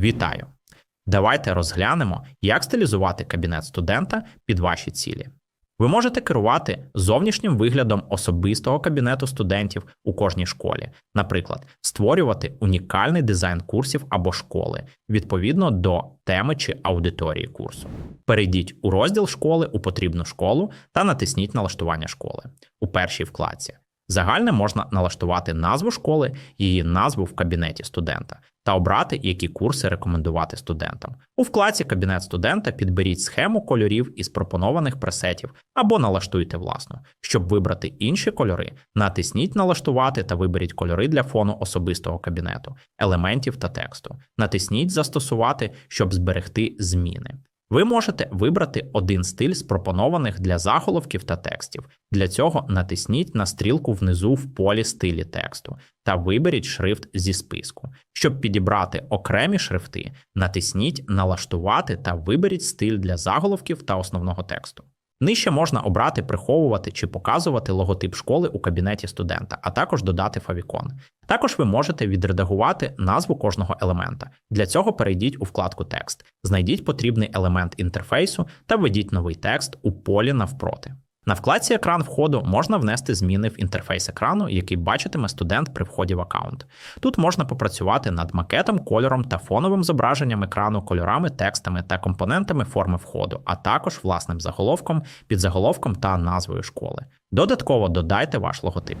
Вітаю! Давайте розглянемо, як стилізувати кабінет студента під ваші цілі. Ви можете керувати зовнішнім виглядом особистого кабінету студентів у кожній школі, наприклад, створювати унікальний дизайн курсів або школи відповідно до теми чи аудиторії курсу. Перейдіть у розділ школи у потрібну школу та натисніть налаштування школи у першій вкладці. Загальне можна налаштувати назву школи, її назву в кабінеті студента та обрати, які курси рекомендувати студентам. У вкладці Кабінет студента підберіть схему кольорів із пропонованих пресетів або налаштуйте власну. Щоб вибрати інші кольори, натисніть Налаштувати та виберіть кольори для фону особистого кабінету, елементів та тексту. Натисніть Застосувати, щоб зберегти зміни. Ви можете вибрати один стиль з пропонованих для заголовків та текстів. Для цього натисніть на стрілку внизу в полі стилі тексту та виберіть шрифт зі списку. Щоб підібрати окремі шрифти, натисніть Налаштувати та виберіть стиль для заголовків та основного тексту. Нижче можна обрати приховувати чи показувати логотип школи у кабінеті студента, а також додати фавікон. Також ви можете відредагувати назву кожного елемента. Для цього перейдіть у вкладку Текст, знайдіть потрібний елемент інтерфейсу та введіть новий текст у полі навпроти. На вкладці Екран входу можна внести зміни в інтерфейс екрану, який бачитиме студент при вході в аккаунт. Тут можна попрацювати над макетом, кольором та фоновим зображенням екрану, кольорами, текстами та компонентами форми входу, а також власним заголовком, підзаголовком та назвою школи. Додатково додайте ваш логотип.